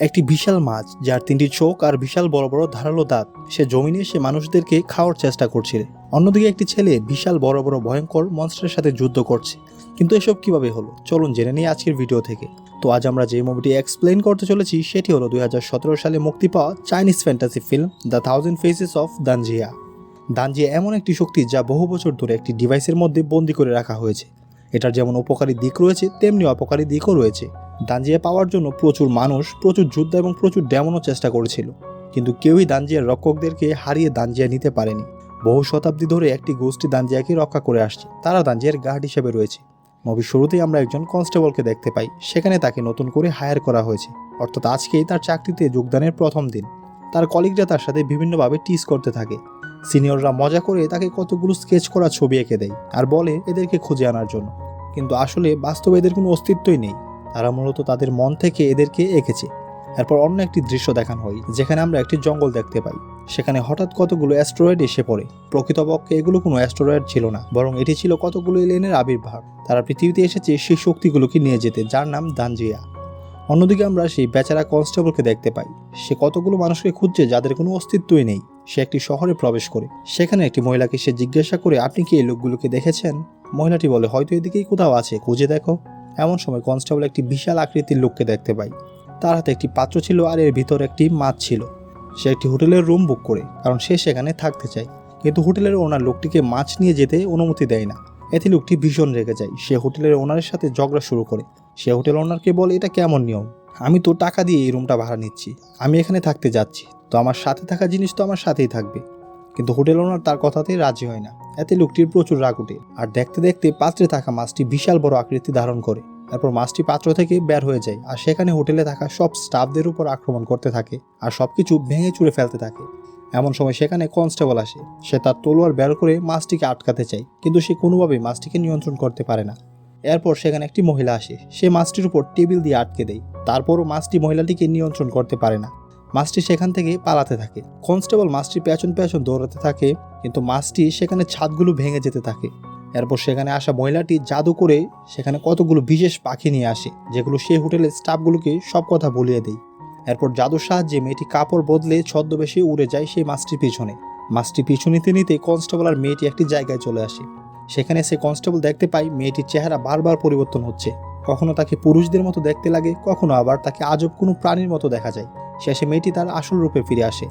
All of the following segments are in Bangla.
একটি বিশাল মাছ যার তিনটি চোখ আর বিশাল বড় বড় ধারালো দাঁত। সে জমিনে এসে মানুষদেরকে খাওয়ার চেষ্টা করছিল। অন্যদিকে একটি ছেলে বিশাল বড় বড় ভয়ঙ্কর মনস্টারের সাথে যুদ্ধ করছে। কিন্তু এসব কীভাবে হলো? চলুন জেনে নিই আজকের ভিডিও থেকে। তো আজ আমরা যে মুভিটি এক্সপ্লেন করতে চলেছি, সেটি হলো দুই হাজার সতেরো সালে মুক্তি পাওয়া Chinese fantasy film the thousand faces of Dunjia Dunjia এমন একটি শক্তি যা বহু বছর ধরে একটি ডিভাইসের মধ্যে বন্দি করে রাখা হয়েছে। এটার যেমন উপকারী দিক রয়েছে, তেমনি অপকারী দিকও রয়েছে। দানজিয়া পাওয়ার জন্য প্রচুর মানুষ, প্রচুর যুদ্ধ এবং প্রচুর ডেমনও চেষ্টা করেছিল। কিন্তু কেউই দানজিয়ার রক্ষকদেরকে হারিয়ে দানজিয়া নিতে পারেনি। বহু শতাব্দী ধরে একটি গোষ্ঠী দানজিয়াকে রক্ষা করে আসছে। তারা দানজিয়ার গার্ড হিসেবে রয়েছে। মুভির শুরুতেই আমরা একজন কনস্টেবলকে দেখতে পাই। সেখানে তাকে নতুন করে হায়ার করা হয়েছে। অর্থাৎ আজকেই তার চাকরিতে যোগদানের প্রথম দিন। তার কলিগরা তার সাথে বিভিন্নভাবে টিস করতে থাকে। সিনিয়ররা মজা করে তাকে কতগুলো স্কেচ করা ছবি এঁকে দেয় আর বলে এদেরকে খুঁজে আনার জন্য। কিন্তু আসলে বাস্তবে এদের কোনো অস্তিত্বই নেই। তারা মূলত তাদের মন থেকে এদেরকে এঁকেছে। এরপর অন্য একটি দৃশ্য দেখানো হয়, যেখানে আমরা একটি জঙ্গল দেখতে পাই। সেখানে হঠাৎ কতগুলো অ্যাস্ট্রয়েড এসে পড়ে। প্রকৃতপক্ষে এগুলো কোনো অ্যাস্ট্রয়েড ছিল না, বরং এটি ছিল কতগুলো এলিয়েনের আবির্ভাব। তারা পৃথিবীতে এসেছে সেই শক্তিগুলোকে নিয়ে যেতে, যার নাম দানজিয়া। অন্যদিকে আমরা সেই বেচারা কনস্টেবলকে দেখতে পাই। সে কতগুলো মানুষকে খুঁজছে যাদের কোনো অস্তিত্বই নেই। সে একটি শহরে প্রবেশ করে। সেখানে একটি মহিলাকে সে জিজ্ঞাসা করে, আপনি কি এই লোকগুলোকে দেখেছেন? মহিলাটি বলে, হয়তো এদিকেই কোথাও আছে, খুঁজে দেখো। এমন সময় কনস্টেবল একটি বিশাল আকৃতির লোককে দেখতে পাই। তার হাতে একটি পাত্র ছিল আর এর ভিতর একটি মাছ ছিল। সে একটি হোটেলের রুম বুক করে, কারণ সে সেখানে থাকতে চায়। কিন্তু হোটেলের ওনার লোকটিকে মাছ নিয়ে যেতে অনুমতি দেয় না। এতে লোকটি ভীষণ রেগে যায়। সে হোটেলের ওনারের সাথে ঝগড়া শুরু করে। সে হোটেল ওনারকে বলে, এটা কেমন নিয়ম? আমি তো টাকা দিয়ে এই রুমটা ভাড়া নিচ্ছি। আমি এখানে থাকতে যাচ্ছি। তো আমার সাথে থাকা জিনিস তো আমার সাথেই থাকবে। কিন্তু হোটেল ওনার তার কথাতে রাজি হয় না। এতে লোকটির প্রচুর রাগ উঠে আর দেখতে দেখতে পাত্রে থাকা মাছটি বিশাল বড় আকৃতি ধারণ করে। তারপর মাছটি পাত্র থেকে বের হয়ে যায় আর সেখানে হোটেলে থাকা সব স্টাফদের উপর আক্রমণ করতে থাকে আর সবকিছু ভেঙে চুরে ফেলতে থাকে। এমন সময় সেখানে কনস্টেবল আসে। সে তার তলোয়ার বের করে মাছটিকে আটকাতে চায়, কিন্তু সে কোনোভাবেই মাছটিকে নিয়ন্ত্রণ করতে পারে না। এরপর সেখানে একটি মহিলা আসে। সে মাছটির উপর টেবিল দিয়ে আটকে দেয়। তারপরও মাছটি মহিলাটিকে নিয়ন্ত্রণ করতে পারে না। মাছটি সেখান থেকে পালাতে থাকে। কনস্টেবল মাছটি পেছন পেছন দৌড়াতে থাকে, কিন্তু মাছটি সেখানে ছাদগুলো ভেঙে যেতে থাকে। এরপর সেখানে আসা মহিলাটি জাদু করে সেখানে কতগুলো বিশেষ পাখি নিয়ে আসে, যেগুলো সেই হোটেলের স্টাফগুলোকে সব কথা বলিয়ে দেয়। এরপর জাদুর সাহায্যে মেয়েটি কাপড় বদলে ছদ্মবেশে উড়ে যায় সেই মাছটির পিছনে। মাছটি পিছু নিতে নিতে কনস্টেবল আর মেয়েটি একটি জায়গায় চলে আসে। সেখানে সে কনস্টেবল দেখতে পায় মেয়েটির চেহারা বারবার পরিবর্তন হচ্ছে। কখনো তাকে পুরুষদের মতো দেখতে লাগে, কখনো আবার তাকে আজব কোনো প্রাণীর মতো দেখা যায়। শেষে মেয়েটি তার আসল রূপে ফিরে আসে।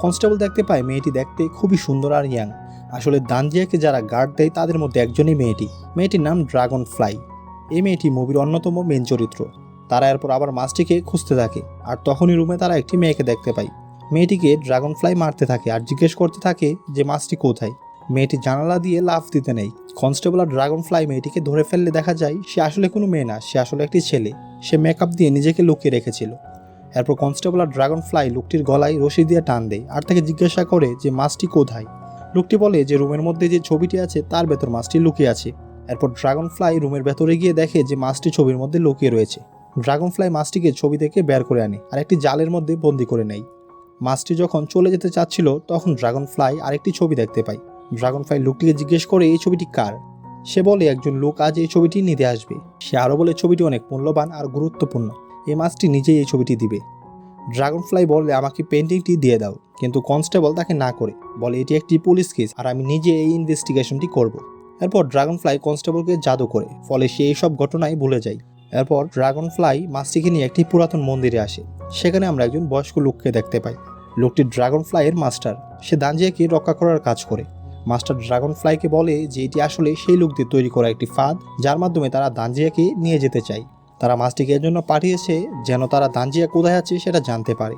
কনস্টেবল দেখতে পায় মেয়েটি দেখতে খুবই সুন্দর আর ইয়াং। আসলে দানজিয়াকে যারা গার্ড দেয় তাদের মধ্যে একজনই মেয়েটি। মেয়েটির নাম ড্রাগন ফ্লাই এই মেয়েটি মুভির অন্যতম মেন চরিত্র। তারা এরপর আবার মাছটিকে খুঁজতে থাকে, আর তখনই রুমে তারা একটি মেয়েকে দেখতে পায়। মেয়েটিকে ড্রাগন ফ্লাই মারতে থাকে আর জিজ্ঞেস করতে থাকে যে মাছটি কোথায়? মেয়েটি জানালা দিয়ে লাফ দিতে নেই। কনস্টেবল আর ড্রাগন ফ্লাই মেয়েটিকে ধরে ফেললে দেখা যায়, সে আসলে কোনো মেয়ে না, সে আসলে একটি ছেলে। সে মেকআপ দিয়ে নিজেকে লুকিয়ে রেখেছিল। এরপর কনস্টেবল আর ড্রাগন ফ্লাই লোকটির গলায় রশি দিয়ে টান দেয় আর তাকে জিজ্ঞাসা করে যে মাছটি কোথায়? লোকটি বলে যে রুমের মধ্যে যে ছবিটি আছে, তার ভেতর মাছটি লুকিয়ে আছে। এরপর ড্রাগন ফ্লাই রুমের ভেতরে গিয়ে দেখে যে মাছটি ছবির মধ্যে লুকিয়ে রয়েছে। ড্রাগন ফ্লাই মাছটিকে ছবি থেকে বের করে আনে আর একটি জালের মধ্যে বন্দি করে নেয়। মাছটি যখন চলে যেতে চাচ্ছিল, তখন ড্রাগন ফ্লাই আরেকটি ছবি দেখতে পায়। ড্রাগন ফ্লাই লোকটিকে জিজ্ঞেস করে, এই ছবিটি কার? সে বলে, একজন লোক আজ এই ছবিটি নিতে আসবে। সে আরও বলে, ছবিটি অনেক মূল্যবান আর গুরুত্বপূর্ণ। এই মাছটি নিজেই এই ছবিটি দিবে। ড্রাগন ফ্লাই বললে আমাকে পেন্টিংটি দিয়ে দাও। কিন্তু কনস্টেবল তাকে না করে, বলে, এটি একটি পুলিশ কেস আর আমি নিজে এই ইনভেস্টিগেশনটি করব। এরপর ড্রাগন ফ্লাই কনস্টেবলকে জাদু করে, ফলে সে এইসব ঘটনায় ভুলে যায়। এরপর ড্রাগন ফ্লাই মাছটিকে নিয়ে একটি পুরাতন মন্দিরে আসে। সেখানে আমরা একজন বয়স্ক লোককে দেখতে পাই। লোকটি ড্রাগন ফ্লাইয়ের মাস্টার। সে দাঞ্জিয়াকে রক্ষা করার কাজ করে। মাস্টার ড্রাগন ফ্লাইকে বলে যে, এটি আসলে সেই লোকদের তৈরি করা একটি ফাঁদ, যার মাধ্যমে তারা দাঞ্জিয়াকে নিয়ে যেতে চায়। তারা মাছটিকে এর জন্য পাঠিয়েছে যেন তারা দাঞ্জিয়া কোথায় আছে সেটা জানতে পারে।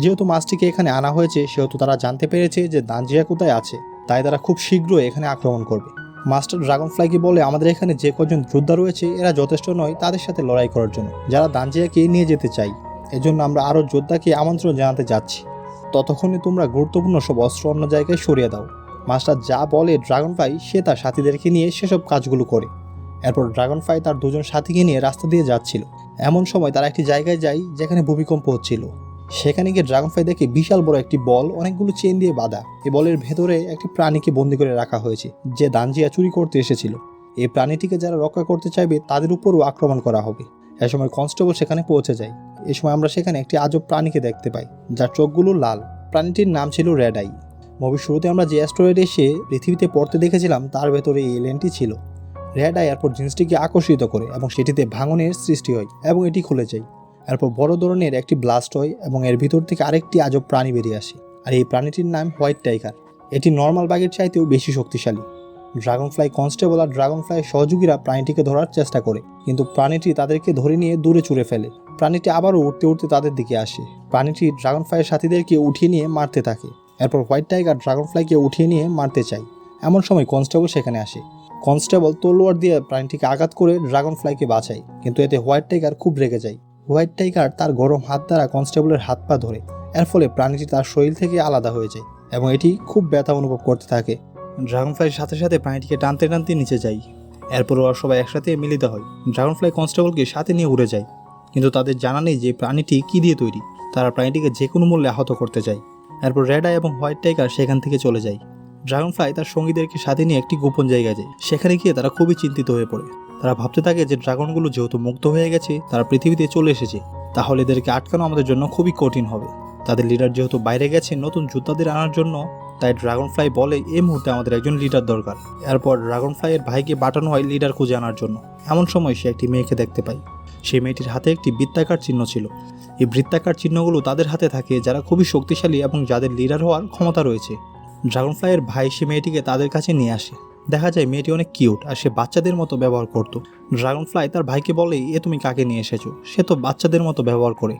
যেহেতু মাছটিকে এখানে আনা হয়েছে, সেহেতু তারা জানতে পেরেছে যে দাঞ্জিয়া কোথায় আছে, তাই তারা খুব শীঘ্রই এখানে আক্রমণ করবে। মাস্টার ড্রাগন ফ্লাইকে বলে আমাদের এখানে যে কজন যোদ্ধা রয়েছে, এরা যথেষ্ট নয় তাদের সাথে লড়াই করার জন্য। যারা দাঞ্জিয়াকে নিয়ে যেতে চাই, এজন্য আমরা আরও যোদ্ধাকে আমন্ত্রণ জানাতে যাচ্ছি। ততক্ষণে তোমরা গুরুত্বপূর্ণ সব অস্ত্র অন্য জায়গায় সরিয়ে দাও। মাস্টার যা বলে ড্রাগন ফ্লাই সে তার সাথীদেরকে নিয়ে সেসব কাজগুলো করে। এরপর ড্রাগন ফ্লাই তার দুজন সাথীকে নিয়ে রাস্তা দিয়ে যাচ্ছিল। এমন সময় তারা একটি জায়গায় যায় যেখানে ভূমিকম্প হচ্ছিল। সেখানে গিয়ে ড্রাগন ফ্লাই দেখে বিশাল বড় একটি বল অনেকগুলো চেন দিয়ে বাঁধা। এই বলের ভেতরে একটি প্রাণীকে বন্দি করে রাখা হয়েছে, যে দানজিয়া চুরি করতে এসেছিল। এই প্রাণীটিকে যারা রক্ষা করতে চাইবে, তাদের উপরও আক্রমণ করা হবে। এ সময় কনস্টেবল সেখানে পৌঁছে যায়। এ সময় আমরা সেখানে একটি আজব প্রাণীকে দেখতে পাই, যার চোখগুলো লাল। প্রাণীটির নাম ছিল রেড আই মুভির শুরুতে আমরা যে অ্যাস্ট্রয়েড এসে পৃথিবীতে পড়তে দেখেছিলাম, তার ভেতরে এই এলিয়েনটি ছিল। রেড আই এরপর জিনিসটিকে আকর্ষিত করে এবং সেটিতে ভাঙনের সৃষ্টি হয় এবং এটি খুলে যায়। এরপর বড় ধরনের একটি ব্লাস্ট হয় এবং এর ভিতর থেকে আরেকটি আজব প্রাণী বেরিয়ে আসে আর এই প্রাণীটির নাম হোয়াইট টাইগার এটি নর্মাল বাঘের চাইতেও বেশি শক্তিশালী। ড্রাগন ফ্লাই কনস্টেবল আর ড্রাগন ফ্লাই সহযোগীরা প্রাণীটিকে ধরার চেষ্টা করে, কিন্তু প্রাণীটি তাদেরকে ধরে নিয়ে দূরে ছুঁড়ে ফেলে। প্রাণীটি আবারও উঠতে উঠতে তাদের দিকে আসে। প্রাণীটি ড্রাগন ফ্লাইয়ের সাথীদেরকে উঠিয়ে নিয়ে মারতে থাকে। এরপর হোয়াইট টাইগার ড্রাগন ফ্লাইকে উঠিয়ে নিয়ে মারতে চায়। এমন সময় কনস্টেবল সেখানে আসে। কনস্টেবল তলোয়ার দিয়ে প্রাণীটিকে আঘাত করে ড্রাগন ফ্লাইকে বাঁচায়, কিন্তু এতে হোয়াইট টাইগার খুব রেগে যায়। হোয়াইট টাইগার তার গরম হাত দ্বারা কনস্টেবলের হাত পা ধরে, এর ফলে প্রাণীটি তার শরীর থেকে আলাদা হয়ে যায় এবং এটি খুব ব্যথা অনুভব করতে থাকে। ড্রাগন ফ্লাইয়ের সাথে সাথে প্রাণীটিকে টানতে টানতে নিচে যায়, এরপর ওরা সবাই একসাথে মিলিত হয়। ড্রাগন ফ্লাই কনস্টেবলকে সাথে নিয়ে উড়ে যায়, কিন্তু তাদের জানা নেই যে প্রাণীটি কী দিয়ে তৈরি। তারা প্রাণীটিকে যে কোনো মূল্যে আহত করতে চায় এরপর রেড এবং হোয়াইট টাইগার সেখান থেকে চলে যায়। ড্রাগন ফ্লাই তার সঙ্গীদেরকে সাথে নিয়ে একটি গোপন জায়গায় যায়। সেখানে গিয়ে তারা খুবই চিন্তিত হয়ে পড়ে। তারা ভাবতে থাকে যে ড্রাগনগুলো যেহেতু মুক্ত হয়ে গেছে, তারা পৃথিবীতে চলে এসেছে, তাহলে এদেরকে আটকানো আমাদের জন্য খুবই কঠিন হবে। তাদের লিডার যেহেতু বাইরে গেছে, নতুন যোদ্ধাদের আনার জন্য, তাই ড্রাগন ফ্লাই বলে এই মুহূর্তে আমাদের একজন লিডার দরকার। এরপর ড্রাগন ফ্লাইয়ের ভাইকে পাঠানো হয় লিডার খুঁজে আনার জন্য। এমন সময় সে একটি মেয়েকে দেখতে পায়। সেই মেয়েটির হাতে একটি বৃত্তাকার চিহ্ন ছিল। এই বৃত্তাকার চিহ্নগুলো তাদের হাতে থাকে যারা খুবই শক্তিশালী এবং যাদের লিডার হওয়ার ক্ষমতা রয়েছে। ড্রাগন ফ্লাইয়ের ভাই সে মেয়েটিকে তাদের কাছে নিয়ে আসে। দেখা যায় মেয়েটি অনেক কিউট আর সে বাচ্চাদের মতো ব্যবহার করত। ড্রাগন ফ্লাই তার ভাইকে বলে, এ তুমি কাকে নিয়ে এসেছ? সে তো বাচ্চাদের মতো ব্যবহার করে।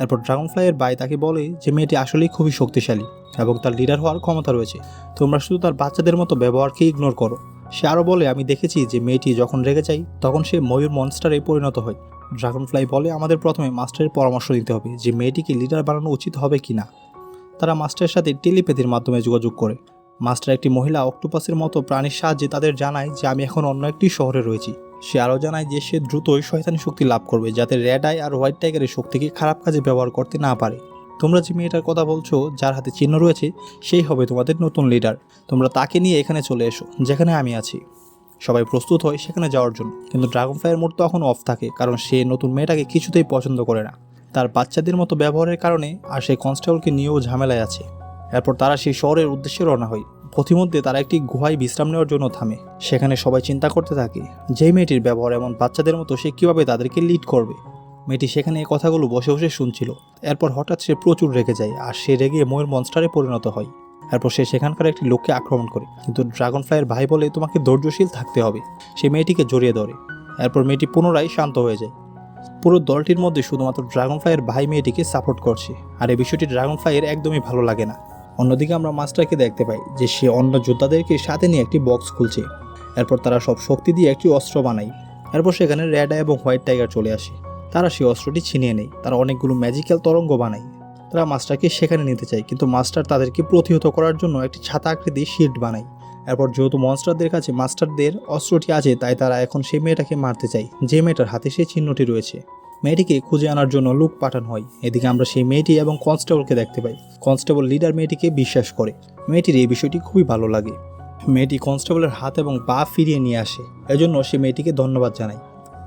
এরপর ড্রাগন ফ্লাইয়ের ভাই তাকে বলে যে, মেয়েটি আসলেই খুবই শক্তিশালী এবং তার লিডার হওয়ার ক্ষমতা রয়েছে। তোমরা শুধু তার বাচ্চাদের মতো ব্যবহারকে ইগনোর করো। সে আরও বলে, আমি দেখেছি যে মেয়েটি যখন রেগে যায়, তখন সে ময়ূর মনস্টারে পরিণত হয়। ড্রাগন ফ্লাই বলে, আমাদের প্রথমে মাস্টারের পরামর্শ দিতে হবে যে, মেয়েটিকে লিডার বানানো উচিত হবে কি না তারা মাস্টারের সাথে টেলিপ্যাথির মাধ্যমে যোগাযোগ করে। মাস্টার একটি মহিলা অক্টোপাসের মতো প্রাণীর সাহায্যে তাদের জানায় যে আমি এখন অন্য একটি শহরে রয়েছি। সে আরও জানায় যে সে দ্রুতই শয়তানি শক্তি লাভ করবে যাতে রেড আই আর হোয়াইট টাইগারের শক্তিকে খারাপ কাজে ব্যবহার করতে না পারে। তোমরা যে মেয়েটার কথা বলছো, যার হাতে চিহ্ন রয়েছে, সেই হবে তোমাদের নতুন লিডার। তোমরা তাকে নিয়ে এখানে চলে এসো, যেখানে আমি আছি। সবাই প্রস্তুত হয় সেখানে যাওয়ার জন্য। কিন্তু ড্রাগন ফ্লাইয়ের মুড তখন অফ থাকে, কারণ সে নতুন মেয়েটাকে কিছুতেই পছন্দ করে না। তার বাচ্চাদের মতো ব্যবহারের কারণে আর সেই কনস্টেবলকে নিয়েও ঝামেলায় আছে। এরপর তারা সেই শহরের উদ্দেশ্যে রওনা হয়। পথিমধ্যে তারা একটি গুহায় বিশ্রাম নেওয়ার জন্য থামে। সেখানে সবাই চিন্তা করতে থাকে, যে মেয়েটির ব্যবহার এমন বাচ্চাদের মতো সে কীভাবে তাদেরকে লিড করবে? মেয়েটি সেখানে এই কথাগুলো বসে বসে শুনছিল। এরপর হঠাৎ সে প্রচুর রেগে যায় আর সে রেগে ময়ূর মনস্টারে পরিণত হয়। এরপর সে সেখানকার একটি লোককে আক্রমণ করে। কিন্তু ড্রাগন ফ্লাইয়ের ভাই বলে, তোমাকে ধৈর্যশীল থাকতে হবে। সে মেয়েটিকে জড়িয়ে ধরে। এরপর মেয়েটি পুনরায় শান্ত হয়ে যায়। পুরো দলটির মধ্যে শুধুমাত্র ড্রাগন ফ্লাইয়ের ভাই মেয়েটিকে সাপোর্ট করছে। আর এই বিষয়টি ড্রাগন ফ্লাইয়ের একদমই ভালো লাগে না। অন্যদিকে আমরা মাস্টারকে দেখতে পাই, যে সে অন্য যোদ্ধাদেরকে সাথে নিয়ে একটি বক্স খুলছে। এরপর তারা সব শক্তি দিয়ে একটি অস্ত্র বানায়। এরপর সেখানে রেড এবং হোয়াইট টাইগার চলে আসে। তারা সেই অস্ত্রটি ছিনিয়ে নেয়। তারা অনেকগুলো ম্যাজিক্যাল তরঙ্গ বানায়। তারা মাস্টারকে সেখানে নিতে চায়, কিন্তু মাস্টার তাদেরকে প্রতিহত করার জন্য একটি ছাতা আকৃতি শিল্ড বানায়। এরপর যেহেতু মনস্টারদের কাছে মাস্টারদের অস্ত্রটি আছে, তাই তারা এখন সেই মেয়েটাকে মারতে চায়, যে মেয়েটার হাতে সেই চিহ্নটি রয়েছে। মেয়েটিকে খুঁজে আনার জন্য লোক পাঠানো হয়। এদিকে আমরা সেই মেয়েটি এবং কনস্টেবলকে দেখতে পাই। কনস্টেবল লিডার মেয়েটিকে বিশ্বাস করে। মেয়েটির এই বিষয়টি খুবই ভালো লাগে। মেয়েটি কনস্টেবলের হাত এবং পা ফিরিয়ে নিয়ে আসে। এজন্য সে মেয়েটিকে ধন্যবাদ জানায়।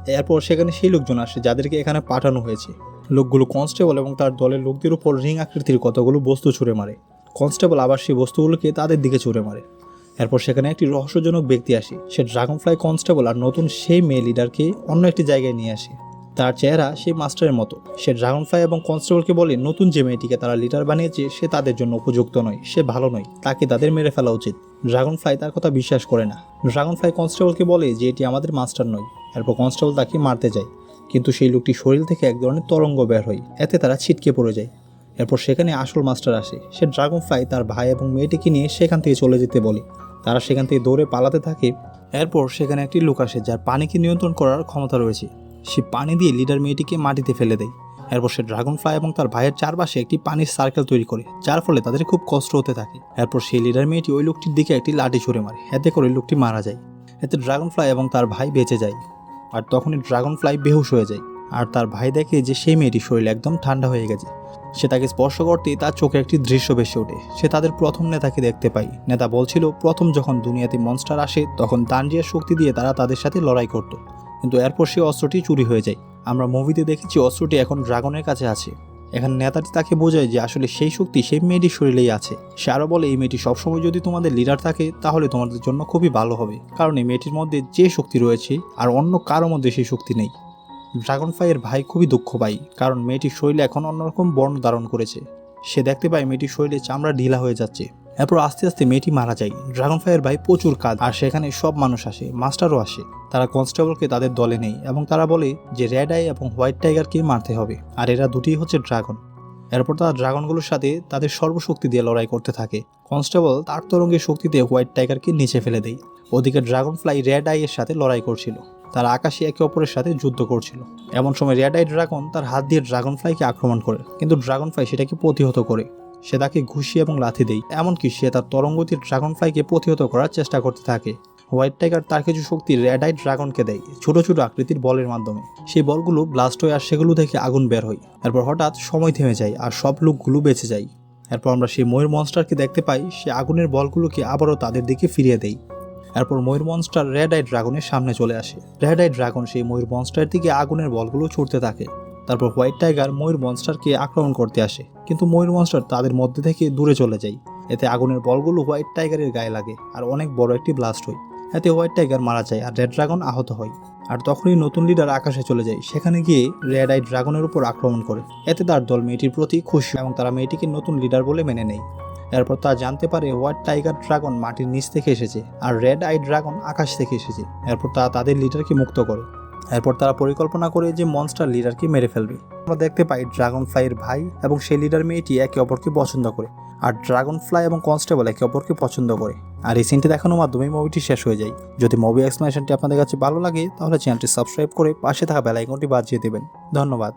এরপর সেখানে সেই লোকজন আসে, যাদেরকে এখানে পাঠানো হয়েছে। লোকগুলো কনস্টেবল এবং তার দলের লোকদের উপর রিং আকৃতির কতগুলো বস্তু ছুঁড়ে মারে। কনস্টেবল আবার সেই বস্তুগুলোকে তাদের দিকে ছুঁড়ে মারে। এরপর সেখানে একটি রহস্যজনক ব্যক্তি আসে। সে ড্রাগন ফ্লাই কনস্টেবল আর নতুন সেই মেয়ে লিডারকে অন্য একটি জায়গায় নিয়ে আসে। তার চেহারা সেই মাস্টারের মতো। সে ড্রাগন ফ্লাই এবং কনস্টেবলকে বলে, নতুন যে মেয়েটিকে তারা লিডার বানিয়েছে, সে তাদের জন্য উপযুক্ত নয়। সে ভালো নয়। তাকে তাদের মেরে ফেলা উচিত। ড্রাগন ফ্লাই তার কথা বিশ্বাস করে না। ড্রাগন ফ্লাই কনস্টেবলকে বলে যে, এটি আমাদের মাস্টার নয়। এরপর কনস্টেবল তাকে মারতে যায়। কিন্তু সেই লোকটি শরীর থেকে এক ধরনের তরঙ্গ বের হয়। এতে তারা ছিটকে পড়ে যায়। এরপর সেখানে আসল মাস্টার আসে। সে ড্রাগন ফ্লাই তার ভাই এবং মেয়েটিকে নিয়ে সেখান থেকে চলে যেতে বলে। তারা সেখান থেকে দৌড়ে পালাতে থাকে। এরপর সেখানে একটি লোক আসে যার পানিকে নিয়ন্ত্রণ করার ক্ষমতা রয়েছে। সে পানি দিয়ে লিডার মেয়েটিকে মাটিতে ফেলে দেয়। এরপর সে ড্রাগন ফ্লাই এবং তার ভাইয়ের চারপাশে একটি পানির সার্কেল তৈরি করে, যার ফলে তাদের খুব কষ্ট হতে থাকে। এরপর সেই লিডার মেয়েটি ওই লোকটির দিকে একটি লাঠি ছুঁড়ে মারে। এতে করে লোকটি মারা যায়। এতে ড্রাগন ফ্লাই এবং তার ভাই বেঁচে যায়। আর তখনই ড্রাগন ফ্লাই বেহুশ হয়ে যায়। আর তার ভাই দেখে যে সেই মেয়েটির শরীর একদম ঠান্ডা হয়ে গেছে। সে তাকে স্পর্শ করতেই তার চোখে একটি দৃশ্য ভেসে ওঠে। সে তাদের প্রথম নেতাকে দেখতে পায়। নেতা বলছিল, প্রথম যখন দুনিয়াতে মনস্টার আসে, তখন দানজিয়ার শক্তি দিয়ে তারা তাদের সাথে লড়াই করত। কিন্তু এরপর সে অস্ত্রটি চুরি হয়ে যায়। আমরা মুভিতে দেখেছি অস্ত্রটি এখন ড্রাগনের কাছে আছে। এখানে নেতাটি তাকে বোঝায় যে আসলে সেই শক্তি সেই মেয়েটির শরীরেই আছে। সে আরও বলে, এই মেয়েটি সবসময় যদি তোমাদের লিডার থাকে, তাহলে তোমাদের জন্য খুবই ভালো হবে। কারণ এই মেয়েটির মধ্যে যে শক্তি রয়েছে, আর অন্য কারও মধ্যে সেই শক্তি নেই। ড্রাগন ফ্লাইয়ের ভাই খুবই দুঃখ পায়, কারণ মেয়েটির শরীরে এখন অন্যরকম বর্ণ ধারণ করেছে। সে দেখতে পায় মেয়েটির শরীরে চামড়া ঢিলা হয়ে যাচ্ছে। এরপর আস্তে আস্তে মেয়েটি মারা যায়। ড্রাগন ফ্লাইয়ের ভাই প্রচুর কাজ, আর সেখানে সব মানুষ আসে, মাস্টারও আসে। তারা কনস্টেবলকে তাদের দলে নেই এবং তারা বলে যে রেড আই এবং হোয়াইট টাইগারকে মারতে হবে, আর এরা দুটিই হচ্ছে ড্রাগন। এরপর তারা ড্রাগনগুলোর সাথে তাদের সর্বশক্তি দিয়ে লড়াই করতে থাকে। কনস্টেবল তার তরঙ্গের শক্তিতে হোয়াইট টাইগারকে নিচে ফেলে দেয়। ওদিকে ড্রাগন ফ্লাই রেড আই এর সাথে লড়াই করছিল। তারা আকাশে একে অপরের সাথে যুদ্ধ করছিল। এমন সময় রেড আই ড্রাগন তার হাত দিয়ে ড্রাগন ফ্লাইকে আক্রমণ করে, কিন্তু ড্রাগন ফ্লাই সেটাকে প্রতিহত করে। সে তাকে ঘুষি এবং লাথি দেয়, এমনকি সে তার তরঙ্গ দিয়ে ড্রাগন ফ্লাইকে প্রতিহত করার চেষ্টা করতে থাকে। হোয়াইট টাইগার তার কিছু শক্তি রেড আই ড্রাগনকে দেয়, ছোট ছোট আকৃতির বলের মাধ্যমে। সেই বলগুলো ব্লাস্ট হয়ে আর সেগুলো থেকে আগুন বের হয়। এরপর হঠাৎ সময় থেমে যায় আর সব লোকগুলো বেঁচে যায়। এরপর আমরা সেই ময়ূর মনস্টারকে দেখতে পাই, সে আগুনের বলগুলোকে আবারও তাদের দিকে ফিরিয়ে দেয়। এরপর ময়ূর মনস্টার রেড আই ড্রাগনের সামনে চলে আসে। রেড আই ড্রাগন সেই ময়ূর মনস্টার দিকে আগুনের বলগুলো ছুটতে থাকে। তারপর হোয়াইট টাইগার ময়ূর মনস্টারকে আক্রমণ করতে আসে। কিন্তু ময়ূর মনস্টার তাদের মধ্যে থেকে দূরে চলে যায়। এতে আগুনের বলগুলো হোয়াইট টাইগারের গায়ে লাগে আর অনেক বড় একটি ব্লাস্ট হয়। এতে হোয়াইট টাইগার মারা যায় আর রেড ড্রাগন আহত হয়। আর তখনই নতুন লিডার আকাশে চলে যায়। সেখানে গিয়ে রেড আই ড্রাগনের উপর আক্রমণ করে। এতে তার দল মেয়েটির প্রতি খুশি এবং তারা মেয়েটিকে নতুন লিডার বলে মেনে নেয়। এরপর তা জানতে পারে হোয়াইট টাইগার ড্রাগন মাটির নিচ থেকে এসেছে আর রেড আই ড্রাগন আকাশ থেকে এসেছে। এরপর তারা তাদের লিডারকে মুক্ত করে। এরপর তারা পরিকল্পনা করে যে মনস্টার লিডারকে মেরে ফেলবে। আমরা দেখতে পাই ড্রাগন ফ্লাইয়ের ভাই এবং সেই লিডার মেয়েটি একে অপরকে পছন্দ করে আর ড্রাগন ফ্লাই এবং কনস্টেবল একে অপরকে পছন্দ করে। আর সিনটি দেখানোর মাধ্যমে মুভিটি শেষ হয়ে যায়। যদি মুভি এক্সপ্লেনেশনটি আপনাদের কাছে ভালো লাগে, তাহলে চ্যানেলটি সাবস্ক্রাইব করে পাশে থাকা বেলাইকনটি বাজিয়ে দেবেন। ধন্যবাদ।